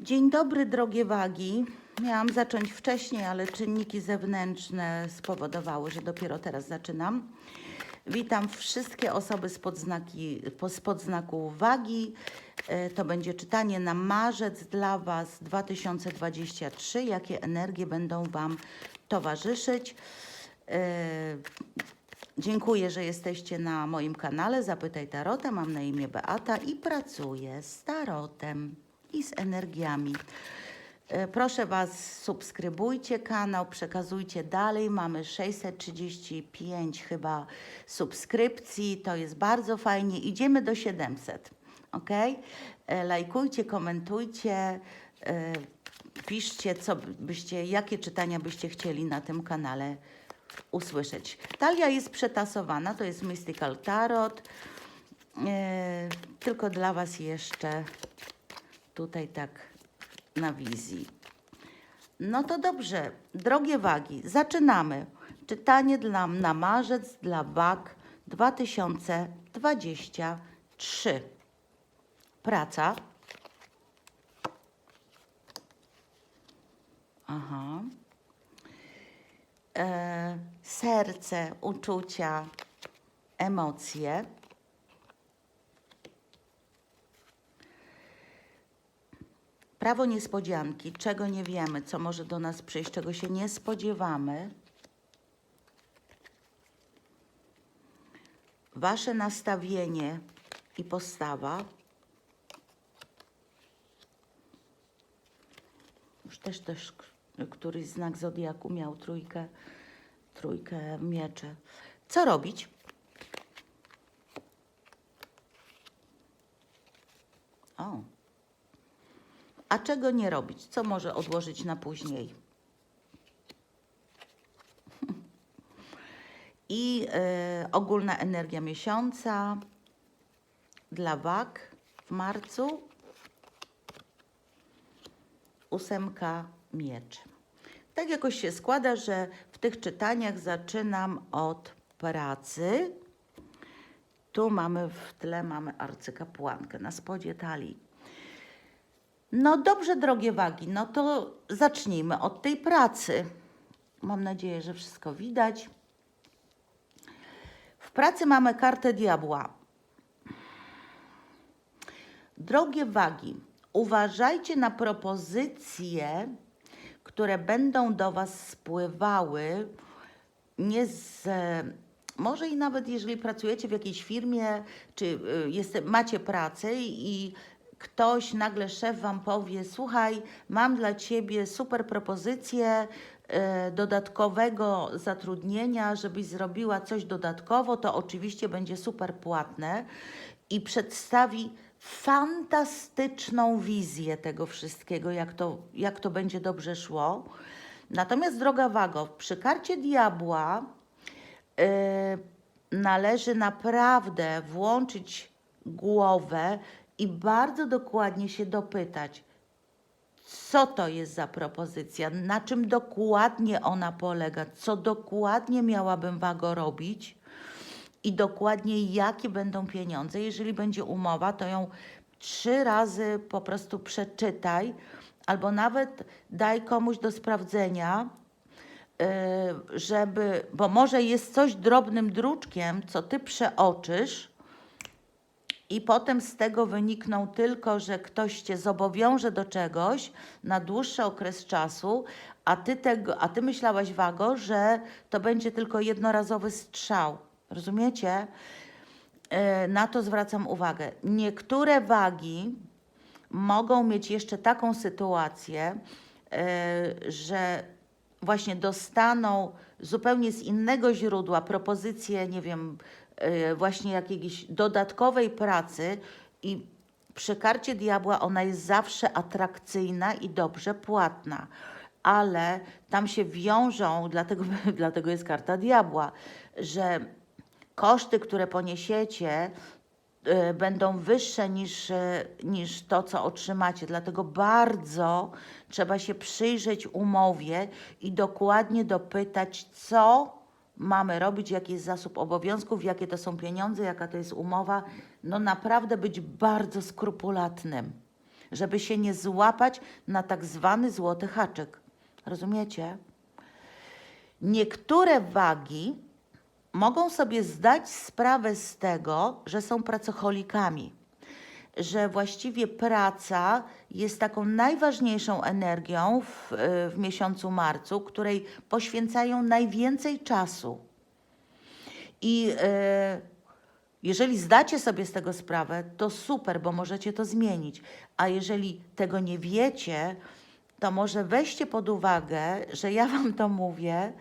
Dzień dobry, drogie wagi. Miałam zacząć wcześniej, ale czynniki zewnętrzne spowodowały, że dopiero teraz zaczynam. Witam wszystkie osoby spod, znaku wagi. E, To będzie czytanie na marzec dla Was 2023. Jakie energie będą Wam towarzyszyć? E, Dziękuję, że jesteście na moim kanale Zapytaj Tarota. Mam na imię Beata i pracuję z tarotem i z energiami. E, Proszę Was, subskrybujcie kanał, przekazujcie dalej. Mamy 635 chyba subskrypcji, to jest bardzo fajnie. Idziemy do 700, ok? E, Lajkujcie, komentujcie, e, piszcie, co byście, jakie czytania byście chcieli na tym kanale usłyszeć. Talia jest przetasowana, to jest Mystical Tarot. Tylko dla Was jeszcze tutaj tak na wizji. No to dobrze, drogie wagi, zaczynamy. Czytanie dla, na marzec dla wag 2023. Praca. Aha. E, serce, uczucia, emocje. Prawo niespodzianki, czego nie wiemy, co może do nas przyjść, czego się nie spodziewamy. Wasze nastawienie i postawa. Już też też któryś znak zodiaku miał trójkę, trójkę mieczy. Co robić? O. A czego nie robić? Co może odłożyć na później? I e, ogólna energia miesiąca dla wag w marcu. Ósemka mieczy. Tak jakoś się składa, że w tych czytaniach zaczynam od pracy. Tu mamy w tle mamy arcykapłankę na spodzie talii. No dobrze, drogie wagi, no to zacznijmy od tej pracy. Mam nadzieję, że wszystko widać. W pracy mamy kartę diabła. Drogie wagi, uważajcie na propozycje, które będą do Was spływały, nie z. Może i nawet jeżeli pracujecie w jakiejś firmie, czy y, jest, macie pracę i ktoś, nagle szef Wam powie: Słuchaj, mam dla Ciebie super propozycję y, dodatkowego zatrudnienia, żebyś zrobiła coś dodatkowo, to oczywiście będzie super płatne i przedstawi fantastyczną wizję tego wszystkiego, jak to, jak to będzie dobrze szło. Natomiast, droga Wago, przy karcie diabła yy, należy naprawdę włączyć głowę i bardzo dokładnie się dopytać, co to jest za propozycja, na czym dokładnie ona polega, co dokładnie miałabym Wago robić i dokładnie jakie będą pieniądze. Jeżeli będzie umowa, to ją trzy razy po prostu przeczytaj, albo nawet daj komuś do sprawdzenia, yy, żeby, bo może jest coś drobnym druczkiem, co ty przeoczysz. I potem z tego wynikną tylko, że ktoś cię zobowiąże do czegoś na dłuższy okres czasu, a ty, tego, a ty myślałaś, Wago, że to będzie tylko jednorazowy strzał. Rozumiecie? E, Na to zwracam uwagę. Niektóre wagi mogą mieć jeszcze taką sytuację, e, że właśnie dostaną zupełnie z innego źródła propozycję, nie wiem, właśnie jakiejś dodatkowej pracy i przy karcie diabła ona jest zawsze atrakcyjna i dobrze płatna, ale tam się wiążą, dlatego, dlatego jest karta diabła, że koszty, które poniesiecie, y, będą wyższe niż, y, niż to, co otrzymacie. Dlatego bardzo trzeba się przyjrzeć umowie i dokładnie dopytać, co mamy robić, jaki jest zasób obowiązków, jakie to są pieniądze, jaka to jest umowa. No naprawdę być bardzo skrupulatnym. żeby się nie złapać na tak zwany złoty haczyk. Rozumiecie? Niektóre wagi mogą sobie zdać sprawę z tego, że są pracocholikami, że właściwie praca jest taką najważniejszą energią w, y, w miesiącu marcu, której poświęcają najwięcej czasu. I e, jeżeli zdacie sobie z tego sprawę, to super, bo możecie to zmienić. A jeżeli tego nie wiecie, to może weźcie pod uwagę, że ja Wam to mówię,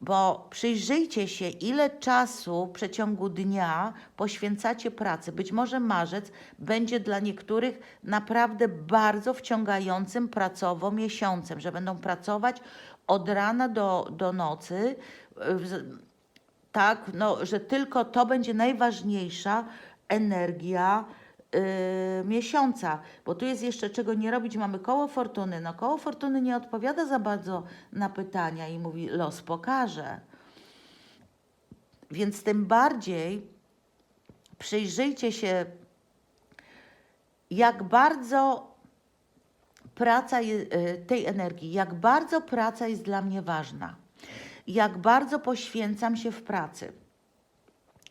bo przyjrzyjcie się, ile czasu w przeciągu dnia poświęcacie pracy. Być może marzec będzie dla niektórych naprawdę bardzo wciągającym pracowo miesiącem, że będą pracować od rana do, do nocy. tak, no, że tylko to będzie najważniejsza energia yy, miesiąca. Bo tu jest jeszcze czego nie robić, mamy koło fortuny. No koło fortuny nie odpowiada za bardzo na pytania i mówi los pokaże. Więc tym bardziej przyjrzyjcie się, jak bardzo praca je, y, tej energii, jak bardzo praca jest dla mnie ważna, jak bardzo poświęcam się w pracy,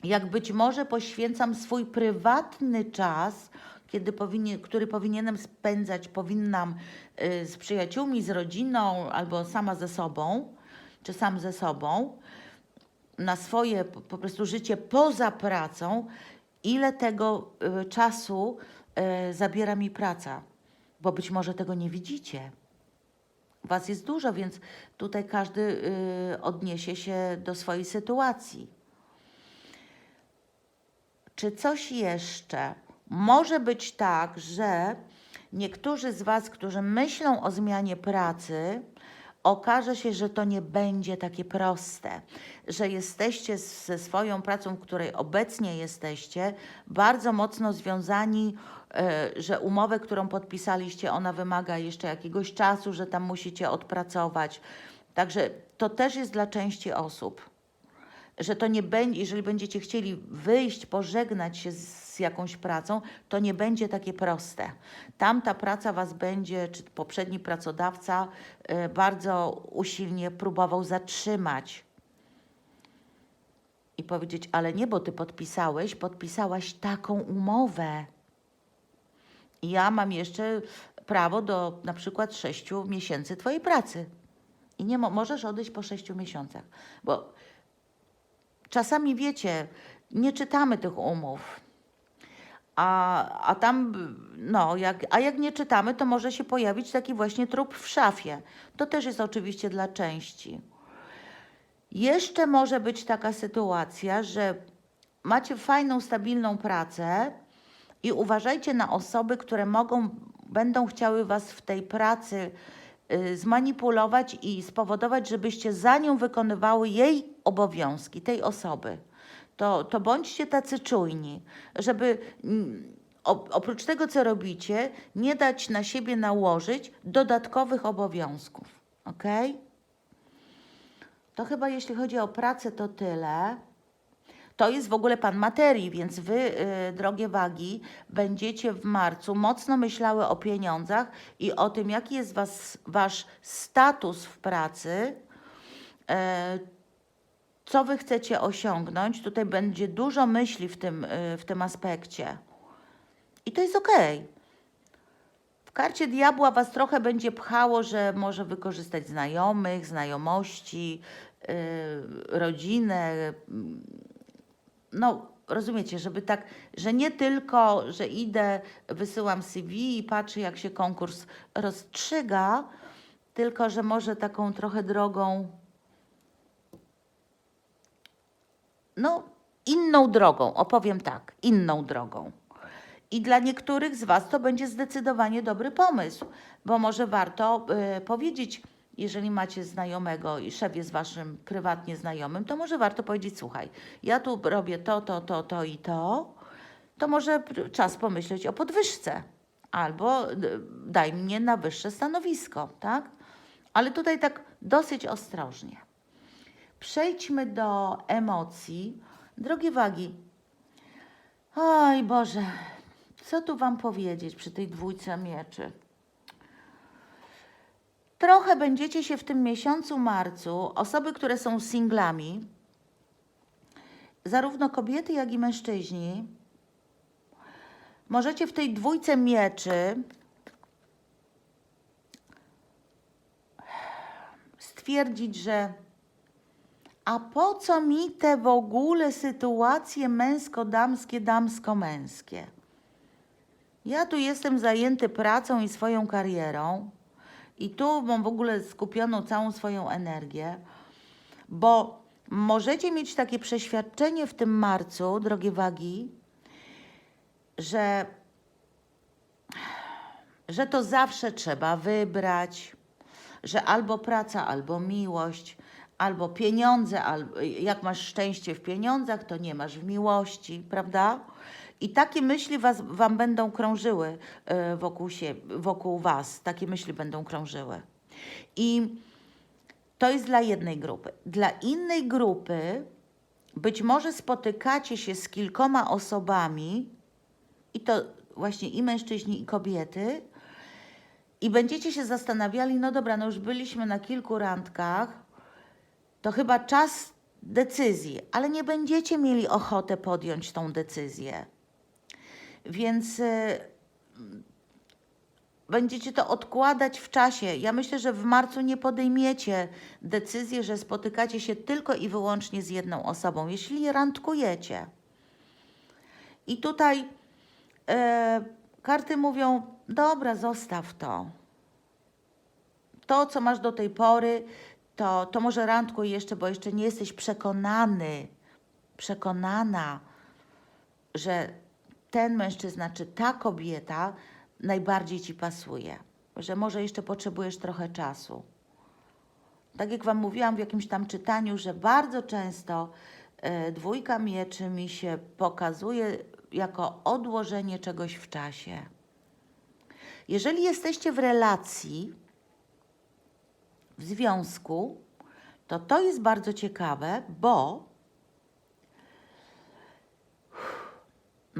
jak być może poświęcam swój prywatny czas, kiedy powinien, który powinienem spędzać, powinnam y, z przyjaciółmi, z rodziną albo sama ze sobą, czy sam ze sobą, na swoje po prostu życie poza pracą, ile tego y, czasu y, zabiera mi praca, bo być może tego nie widzicie. Was jest dużo, więc tutaj każdy odniesie się do swojej sytuacji. Czy coś jeszcze? Może być tak, że niektórzy z Was, którzy myślą o zmianie pracy, okaże się, że to nie będzie takie proste, że jesteście ze swoją pracą, w której obecnie jesteście, bardzo mocno związani, e, że umowę, którą podpisaliście, ona wymaga jeszcze jakiegoś czasu, że tam musicie odpracować. Także to też jest dla części osób że to nie będzie, jeżeli będziecie chcieli wyjść, pożegnać się z jakąś pracą, to nie będzie takie proste. Tamta praca was będzie, czy poprzedni pracodawca y, bardzo usilnie próbował zatrzymać i powiedzieć, ale nie, bo ty podpisałeś, podpisałaś taką umowę. I ja mam jeszcze prawo do na przykład sześciu miesięcy twojej pracy. I nie mo- możesz odejść po sześciu miesiącach, bo czasami wiecie, nie czytamy tych umów. A, a tam, no, jak, a jak nie czytamy, to może się pojawić taki właśnie trup w szafie. To też jest oczywiście dla części. Jeszcze może być taka sytuacja, że macie fajną, stabilną pracę i uważajcie na osoby, które mogą, będą chciały Was w tej pracy zmanipulować i spowodować, żebyście za nią wykonywały jej obowiązki, tej osoby. To, to bądźcie tacy czujni, żeby mm, oprócz tego, co robicie, nie dać na siebie nałożyć dodatkowych obowiązków. Ok? To chyba jeśli chodzi o pracę, to tyle. To jest w ogóle pan materii, więc wy, y, drogie wagi, będziecie w marcu mocno myślały o pieniądzach i o tym, jaki jest was, wasz status w pracy, e, co wy chcecie osiągnąć. Tutaj będzie dużo myśli w tym, y, w tym aspekcie. I to jest okej. W karcie diabła was trochę będzie pchało, że może wykorzystać znajomych, znajomości, yy, rodzinę. No, rozumiecie, żeby tak, że nie tylko, że idę, wysyłam CV i patrzę, jak się konkurs rozstrzyga, tylko że może taką trochę drogą, no, inną drogą, opowiem tak, inną drogą. I dla niektórych z Was to będzie zdecydowanie dobry pomysł, bo może warto y, powiedzieć, jeżeli macie znajomego i szef jest Waszym prywatnie znajomym, to może warto powiedzieć: Słuchaj, ja tu robię to, to, to, to i to, to może czas pomyśleć o podwyżce albo y, daj mnie na wyższe stanowisko, tak? Ale tutaj tak dosyć ostrożnie. Przejdźmy do emocji. Drogie wagi, Oj Boże, Co tu Wam powiedzieć przy tej dwójce mieczy? Trochę będziecie się w tym miesiącu marcu, osoby, które są singlami, zarówno kobiety, jak i mężczyźni, możecie w tej dwójce mieczy stwierdzić, że a po co mi te w ogóle sytuacje męsko-damskie, damsko-męskie? Ja tu jestem zajęty pracą i swoją karierą i tu mam w ogóle skupioną całą swoją energię, bo możecie mieć takie przeświadczenie w tym marcu, drogie wagi, że, że to zawsze trzeba wybrać, że albo praca, albo miłość, albo pieniądze, albo jak masz szczęście w pieniądzach, to nie masz w miłości, prawda? I takie myśli was, wam będą krążyły e, wokół, się, wokół was, takie myśli będą krążyły. I to jest dla jednej grupy. Dla innej grupy być może spotykacie się z kilkoma osobami, i to właśnie i mężczyźni, i kobiety, i będziecie się zastanawiali, no dobra, no już byliśmy na kilku randkach, to chyba czas decyzji, ale nie będziecie mieli ochotę podjąć tą decyzję. Więc y, będziecie to odkładać w czasie. Ja myślę, że w marcu nie podejmiecie decyzji, że spotykacie się tylko i wyłącznie z jedną osobą, jeśli randkujecie. I tutaj e, karty mówią: dobra, zostaw to. To, co masz do tej pory, to, to może randkuj jeszcze, bo jeszcze nie jesteś przekonany, przekonana, że ten mężczyzna czy ta kobieta najbardziej ci pasuje, że może jeszcze potrzebujesz trochę czasu. Tak jak Wam mówiłam w jakimś tam czytaniu, że bardzo często e, dwójka mieczy mi się pokazuje jako odłożenie czegoś w czasie. Jeżeli jesteście w relacji, w związku, to to jest bardzo ciekawe, bo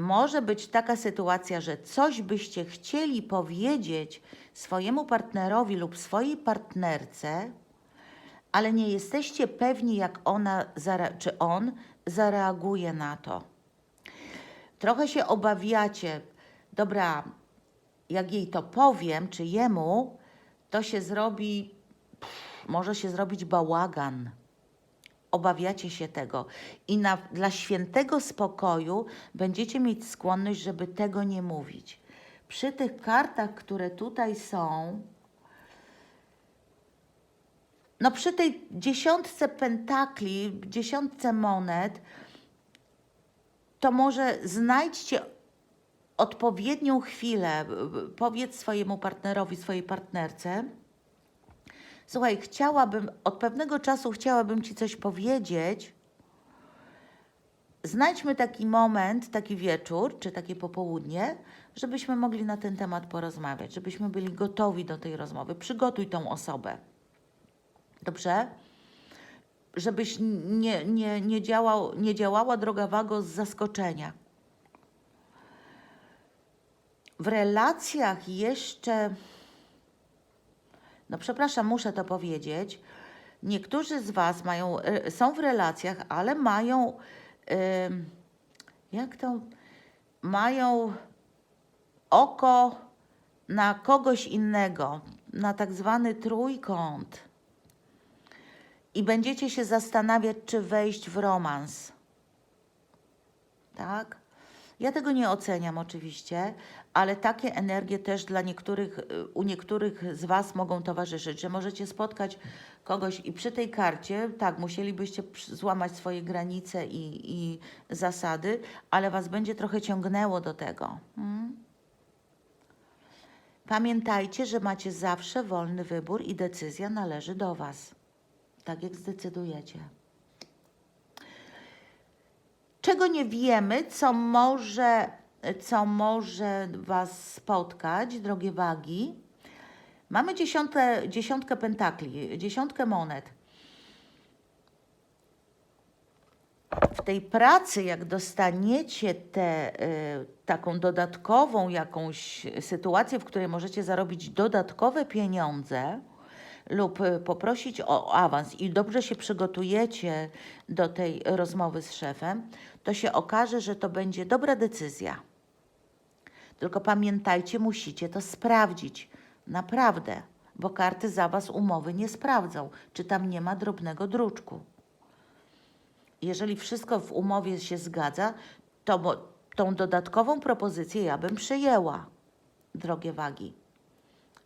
może być taka sytuacja, że coś byście chcieli powiedzieć swojemu partnerowi lub swojej partnerce, ale nie jesteście pewni, jak ona czy on zareaguje na to. Trochę się obawiacie, dobra, jak jej to powiem, czy jemu, to się zrobi, pff, może się zrobić bałagan. Obawiacie się tego. I na, dla świętego spokoju będziecie mieć skłonność, żeby tego nie mówić. Przy tych kartach, które tutaj są, no przy tej dziesiątce pentakli, dziesiątce monet, to może znajdźcie odpowiednią chwilę, powiedz swojemu partnerowi, swojej partnerce, słuchaj, chciałabym, od pewnego czasu chciałabym Ci coś powiedzieć, znajdźmy taki moment, taki wieczór, czy takie popołudnie, żebyśmy mogli na ten temat porozmawiać, żebyśmy byli gotowi do tej rozmowy. Przygotuj tą osobę. Dobrze? Żebyś nie, nie, nie, działał, nie działała droga wago z zaskoczenia. W relacjach jeszcze, no przepraszam, muszę to powiedzieć, niektórzy z Was mają, e, są w relacjach, ale mają, jak to, mają oko na kogoś innego, na tak zwany trójkąt. I będziecie się zastanawiać, czy wejść w romans. Tak? Ja tego nie oceniam oczywiście, ale takie energie też dla niektórych, y, u niektórych z Was mogą towarzyszyć, że możecie spotkać kogoś i przy tej karcie, tak, musielibyście złamać swoje granice i, i zasady, ale Was będzie trochę ciągnęło do tego. Mm? Pamiętajcie, że macie zawsze wolny wybór i decyzja należy do Was. Tak jak zdecydujecie. Czego nie wiemy, co może, co może Was spotkać, drogie wagi? Mamy dziesiątkę, dziesiątkę pentakli, dziesiątkę monet. w tej pracy, jak dostaniecie tę y, taką dodatkową jakąś sytuację, w której możecie zarobić dodatkowe pieniądze lub y, poprosić o awans i dobrze się przygotujecie do tej rozmowy z szefem, to się okaże, że to będzie dobra decyzja. Tylko pamiętajcie, musicie to sprawdzić. Naprawdę, bo karty za Was umowy nie sprawdzą, czy tam nie ma drobnego druczku. Jeżeli wszystko w umowie się zgadza, to mo- tą dodatkową propozycję ja bym przyjęła, drogie wagi,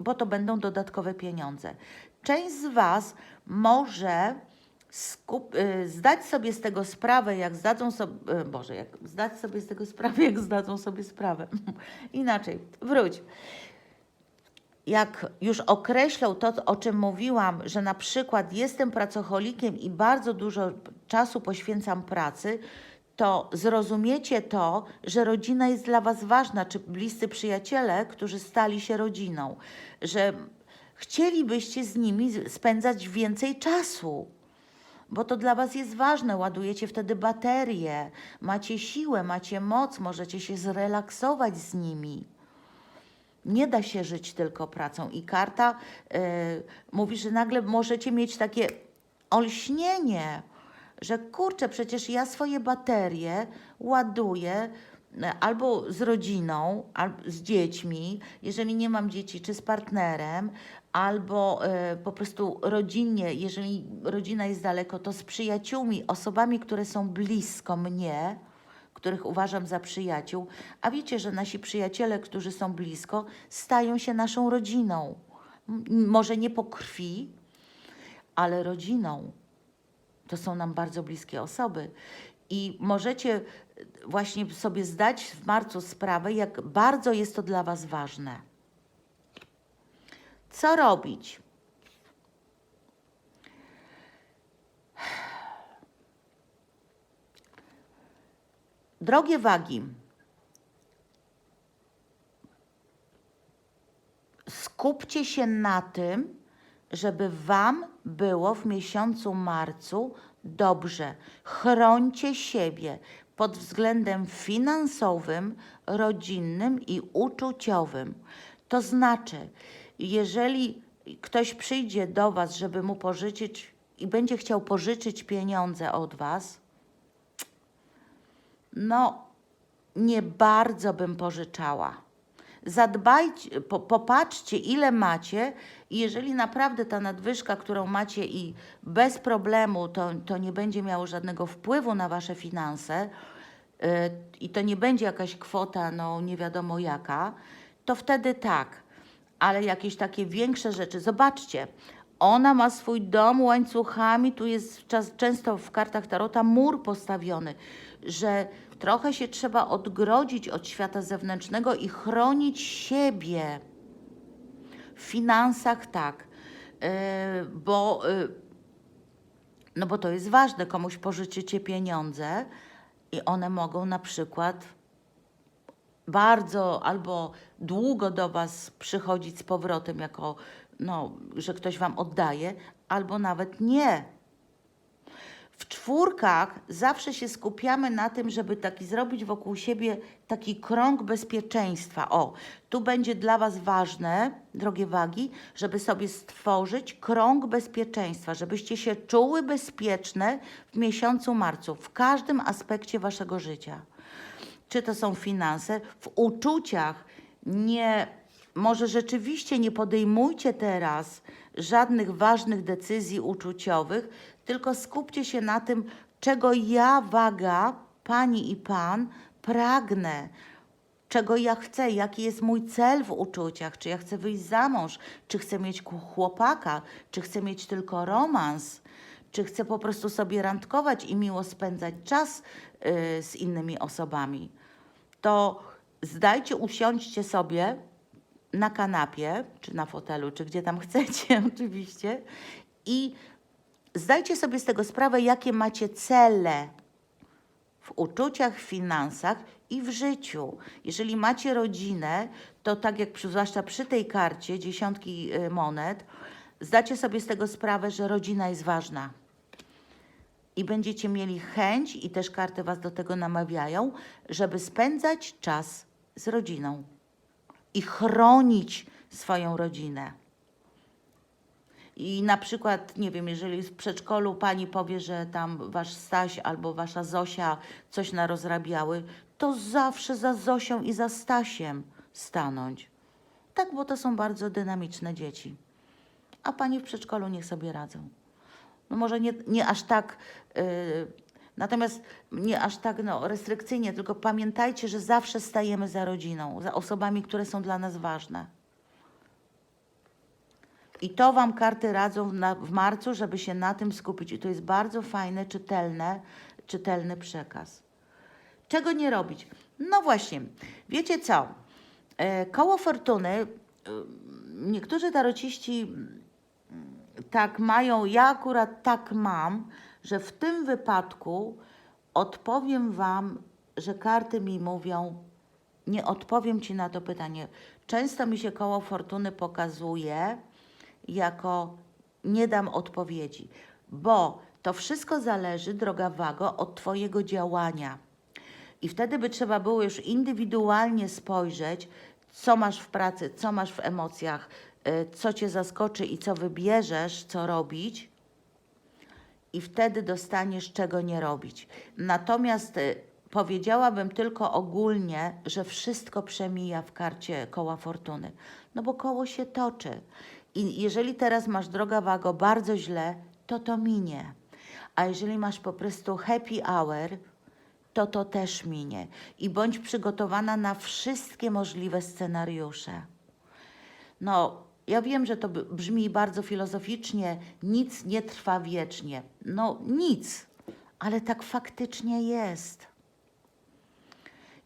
bo to będą dodatkowe pieniądze. Część z Was może skup, y, zdać sobie z tego sprawę, jak zdadzą sobie, y, Boże, jak zdać sobie z tego sprawę, jak zdadzą sobie sprawę. Inaczej, wróć jak już określą to, o czym mówiłam, że na przykład jestem pracocholikiem i bardzo dużo czasu poświęcam pracy, to zrozumiecie to, że rodzina jest dla Was ważna, czy bliscy przyjaciele, którzy stali się rodziną, że chcielibyście z nimi spędzać więcej czasu. Bo to dla Was jest ważne, ładujecie wtedy baterie, macie siłę, macie moc, możecie się zrelaksować z nimi. Nie da się żyć tylko pracą. I karta y, mówi, że nagle możecie mieć takie olśnienie, że kurczę, przecież ja swoje baterie ładuję albo z rodziną, albo z dziećmi, jeżeli nie mam dzieci, czy z partnerem, albo y, po prostu rodzinnie, jeżeli rodzina jest daleko, to z przyjaciółmi, osobami, które są blisko mnie których uważam za przyjaciół, a wiecie, że nasi przyjaciele, którzy są blisko, stają się naszą rodziną. Może nie po krwi, ale rodziną. To są nam bardzo bliskie osoby. I możecie właśnie sobie zdać w marcu sprawę, jak bardzo jest to dla Was ważne. Co robić? Drogie wagi, skupcie się na tym, żeby Wam było w miesiącu marcu dobrze. Chrońcie siebie pod względem finansowym, rodzinnym i uczuciowym. To znaczy, jeżeli ktoś przyjdzie do Was, żeby mu pożyczyć i będzie chciał pożyczyć pieniądze od Was, no, nie bardzo bym pożyczała. Zadbajcie, po, popatrzcie, ile macie, i jeżeli naprawdę ta nadwyżka, którą macie i bez problemu, to, to nie będzie miało żadnego wpływu na wasze finanse, yy, i to nie będzie jakaś kwota, no nie wiadomo jaka, to wtedy tak. Ale jakieś takie większe rzeczy, zobaczcie, ona ma swój dom łańcuchami, tu jest czas, często w kartach Tarota mur postawiony, że trochę się trzeba odgrodzić od świata zewnętrznego i chronić siebie. W finansach tak, yy, bo, yy, no bo to jest ważne, komuś pożyczycie pieniądze i one mogą na przykład bardzo albo długo do Was przychodzić z powrotem, jako no, że ktoś Wam oddaje, albo nawet nie. W czwórkach zawsze się skupiamy na tym, żeby taki zrobić wokół siebie taki krąg bezpieczeństwa. O, tu będzie dla Was ważne, drogie wagi, żeby sobie stworzyć krąg bezpieczeństwa, żebyście się czuły bezpieczne w miesiącu marcu, w każdym aspekcie Waszego życia czy to są finanse, w uczuciach nie, może rzeczywiście nie podejmujcie teraz żadnych ważnych decyzji uczuciowych, tylko skupcie się na tym, czego ja, waga, pani i pan, pragnę. Czego ja chcę, jaki jest mój cel w uczuciach, czy ja chcę wyjść za mąż, czy chcę mieć chłopaka, czy chcę mieć tylko romans, czy chcę po prostu sobie randkować i miło spędzać czas y, z innymi osobami, to zdajcie, usiądźcie sobie na kanapie, czy na fotelu, czy gdzie tam chcecie oczywiście i zdajcie sobie z tego sprawę, jakie macie cele w uczuciach, w finansach i w życiu. Jeżeli macie rodzinę, to tak jak przy, zwłaszcza przy tej karcie dziesiątki y, monet, zdacie sobie z tego sprawę, że rodzina jest ważna i będziecie mieli chęć, i też karty Was do tego namawiają, żeby spędzać czas z rodziną i chronić swoją rodzinę. I na przykład, nie wiem, jeżeli w przedszkolu pani powie, że tam wasz Staś albo wasza Zosia coś narozrabiały, to zawsze za Zosią i za Stasiem stanąć. Tak, bo to są bardzo dynamiczne dzieci. A pani w przedszkolu niech sobie radzą. No może nie, nie aż tak, yy, natomiast nie aż tak no, restrykcyjnie, tylko pamiętajcie, że zawsze stajemy za rodziną, za osobami, które są dla nas ważne. I to Wam karty radzą w marcu, żeby się na tym skupić. I to jest bardzo fajne, czytelne, czytelny przekaz. Czego nie robić? No właśnie, wiecie co? E, koło fortuny, e, niektórzy tarociści mm, tak mają, ja akurat tak mam, że w tym wypadku odpowiem Wam, że karty mi mówią, nie odpowiem Ci na to pytanie. Często mi się koło fortuny pokazuje jako nie dam odpowiedzi, bo to wszystko zależy, droga Wago, od Twojego działania. I wtedy by trzeba było już indywidualnie spojrzeć, co masz w pracy, co masz w emocjach, y, co cię zaskoczy i co wybierzesz, co robić, i wtedy dostaniesz, czego nie robić. Natomiast y, powiedziałabym tylko ogólnie, że wszystko przemija w karcie koła fortuny, no bo koło się toczy. I jeżeli teraz masz, droga Wago, bardzo źle, to to minie. A jeżeli masz po prostu happy hour, to to też minie. I bądź przygotowana na wszystkie możliwe scenariusze. No, ja wiem, że to brzmi bardzo filozoficznie, nic nie trwa wiecznie. No, nic, ale tak faktycznie jest.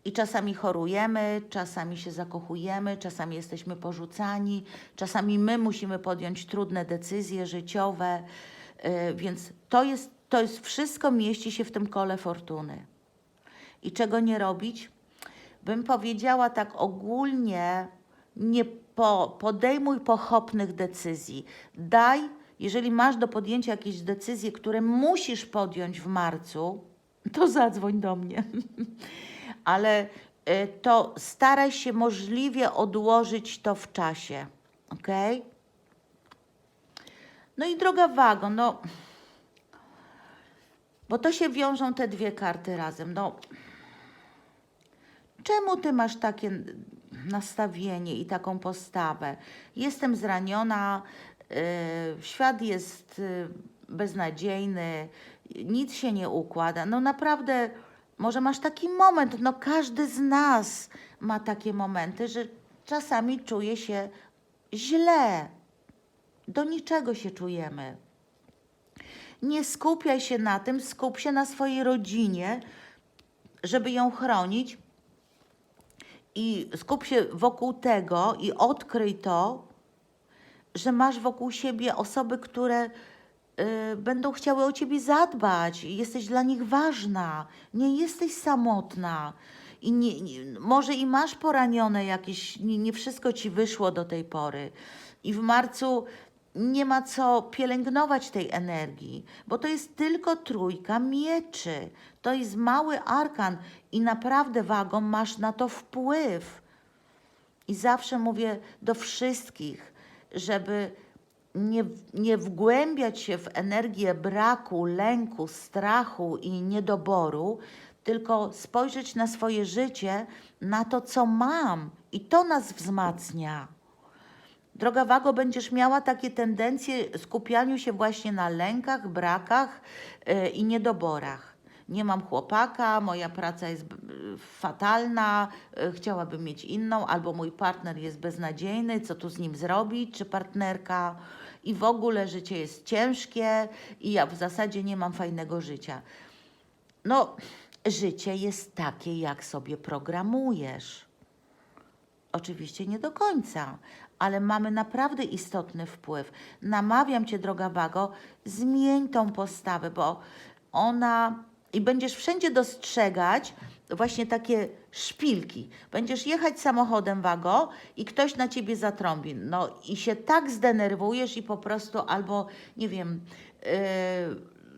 I czasami chorujemy, czasami się zakochujemy, czasami jesteśmy porzucani, czasami my musimy podjąć trudne decyzje życiowe, yy, więc to jest, to jest wszystko mieści się w tym kole fortuny. I czego nie robić? Bym powiedziała tak ogólnie, nie po, podejmuj pochopnych decyzji. Daj, jeżeli masz do podjęcia jakieś decyzje, które musisz podjąć w marcu, to zadzwoń do mnie. Ale y, to staraj się możliwie odłożyć to w czasie. Ok? No i droga wago, no. Bo to się wiążą te dwie karty razem. No. Czemu ty masz takie nastawienie i taką postawę? Jestem zraniona, y, świat jest y, beznadziejny, nic się nie układa. No naprawdę, może masz taki moment, no każdy z nas ma takie momenty, że czasami czuje się źle. Do niczego się czujemy. Nie skupiaj się na tym, skup się na swojej rodzinie, żeby ją chronić i skup się wokół tego i odkryj to, że masz wokół siebie osoby, które będą chciały o ciebie zadbać, jesteś dla nich ważna, nie jesteś samotna. I nie, nie, może i masz poranione jakieś, nie, nie wszystko ci wyszło do tej pory. I w marcu nie ma co pielęgnować tej energii, bo to jest tylko trójka mieczy. To jest mały arkan i naprawdę wagą masz na to wpływ. I zawsze mówię do wszystkich, żeby nie, nie wgłębiać się w energię braku, lęku, strachu i niedoboru, tylko spojrzeć na swoje życie, na to, co mam, i to nas wzmacnia. Droga Wago, będziesz miała takie tendencje skupianiu się właśnie na lękach, brakach yy, i niedoborach. Nie mam chłopaka, moja praca jest yy, fatalna, yy, chciałabym mieć inną, albo mój partner jest beznadziejny, co tu z nim zrobić, czy partnerka. I w ogóle życie jest ciężkie i ja w zasadzie nie mam fajnego życia. No, życie jest takie, jak sobie programujesz. Oczywiście nie do końca, ale mamy naprawdę istotny wpływ. Namawiam Cię, droga Wago, zmień tą postawę, bo ona i będziesz wszędzie dostrzegać właśnie takie szpilki. Będziesz jechać samochodem Wago i ktoś na Ciebie zatrąbi. No i się tak zdenerwujesz i po prostu albo, nie wiem,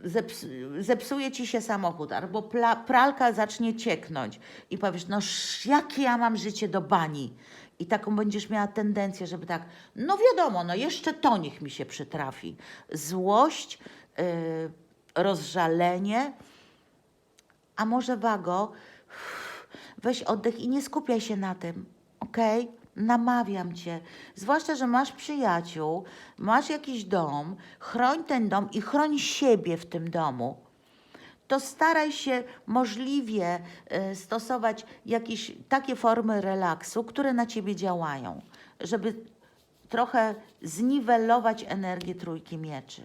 yy, zeps zepsuje ci się samochód, albo pralka zacznie cieknąć i powiesz, no jakie ja mam życie do bani. I taką będziesz miała tendencję, żeby tak, no wiadomo, no jeszcze to niech mi się przytrafi. Złość, yy, rozżalenie, a może wago, weź oddech i nie skupiaj się na tym, okej? Namawiam cię. Zwłaszcza, że masz przyjaciół, masz jakiś dom, chroń ten dom i chroń siebie w tym domu. To staraj się możliwie y, stosować jakieś takie formy relaksu, które na ciebie działają, żeby trochę zniwelować energię trójki mieczy.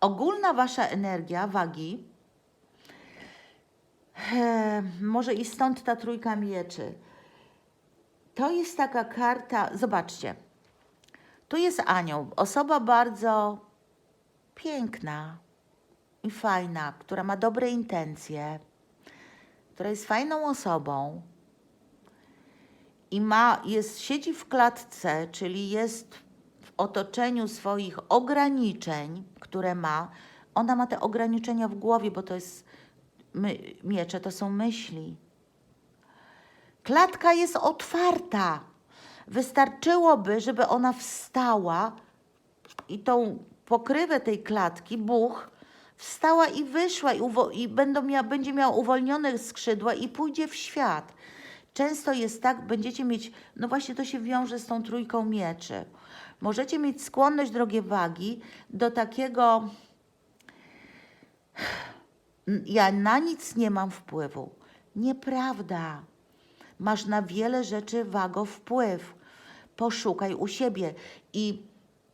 Ogólna wasza energia wagi E, może i stąd ta trójka mieczy. To jest taka karta, zobaczcie. Tu jest anioł, osoba bardzo piękna i fajna, która ma dobre intencje, która jest fajną osobą i ma, jest, siedzi w klatce, czyli jest w otoczeniu swoich ograniczeń, które ma. Ona ma te ograniczenia w głowie, bo to jest my, miecze, to są myśli. Klatka jest otwarta. Wystarczyłoby, żeby ona wstała i tą pokrywę tej klatki, buch, wstała i wyszła i, i będą mia- będzie miała uwolnione skrzydła i pójdzie w świat. Często jest tak, będziecie mieć, no właśnie to się wiąże z tą trójką mieczy. Możecie mieć skłonność, drogie wagi, do takiego ja na nic nie mam wpływu. Nieprawda. Masz na wiele rzeczy wago wpływ. Poszukaj u siebie i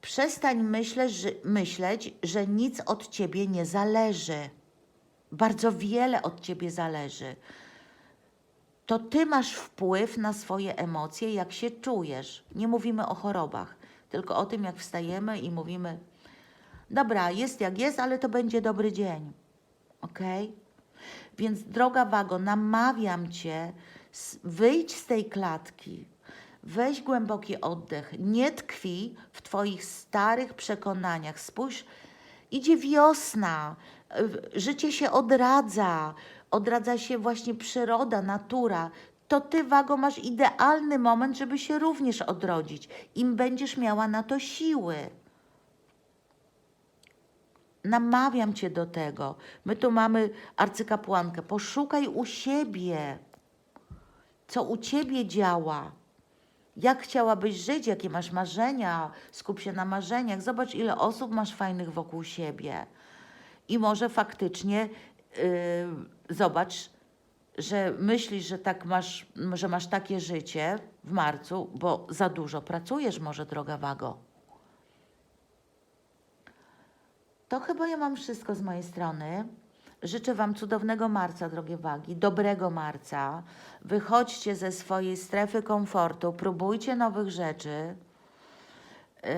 przestań myśleć, że, myśleć, że nic od ciebie nie zależy. Bardzo wiele od ciebie zależy. To ty masz wpływ na swoje emocje, jak się czujesz. Nie mówimy o chorobach, tylko o tym, jak wstajemy i mówimy: Dobra, jest jak jest, ale to będzie dobry dzień. Ok? Więc droga Wago, namawiam Cię, wyjdź z tej klatki, weź głęboki oddech, nie tkwi w Twoich starych przekonaniach. Spójrz, idzie wiosna, życie się odradza, odradza się właśnie przyroda, natura. To Ty, Wago, masz idealny moment, żeby się również odrodzić. Im będziesz miała na to siły. Namawiam cię do tego. My tu mamy arcykapłankę. Poszukaj u siebie, co u ciebie działa. Jak chciałabyś żyć, jakie masz marzenia, skup się na marzeniach. Zobacz, ile osób masz fajnych wokół siebie. I może faktycznie yy, zobacz, że myślisz, że tak masz, że masz takie życie w marcu, bo za dużo pracujesz, może droga Wago. To chyba ja mam wszystko z mojej strony. Życzę Wam cudownego marca, drogie wagi, dobrego marca. Wychodźcie ze swojej strefy komfortu, próbujcie nowych rzeczy. Yy,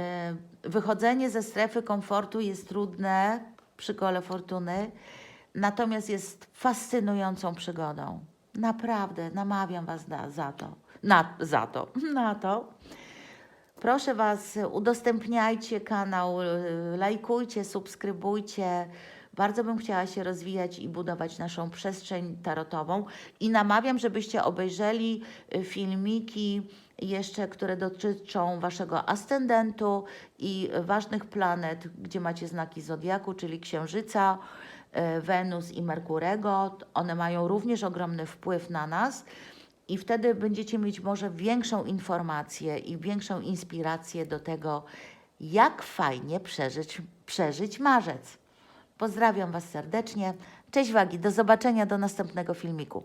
Wychodzenie ze strefy komfortu jest trudne przy kole fortuny, natomiast jest fascynującą przygodą. Naprawdę, namawiam Was na, za to. Na, za to. Na to. Proszę Was, udostępniajcie kanał, lajkujcie, subskrybujcie. Bardzo bym chciała się rozwijać i budować naszą przestrzeń tarotową. I namawiam, żebyście obejrzeli y, filmiki jeszcze, które dotyczą Waszego ascendentu i ważnych planet, gdzie macie znaki Zodiaku, czyli Księżyca, y, Wenus i Merkurego. One mają również ogromny wpływ na nas. I wtedy będziecie mieć może większą informację i większą inspirację do tego, jak fajnie przeżyć, przeżyć marzec. Pozdrawiam Was serdecznie. Cześć Wagi, do zobaczenia do następnego filmiku.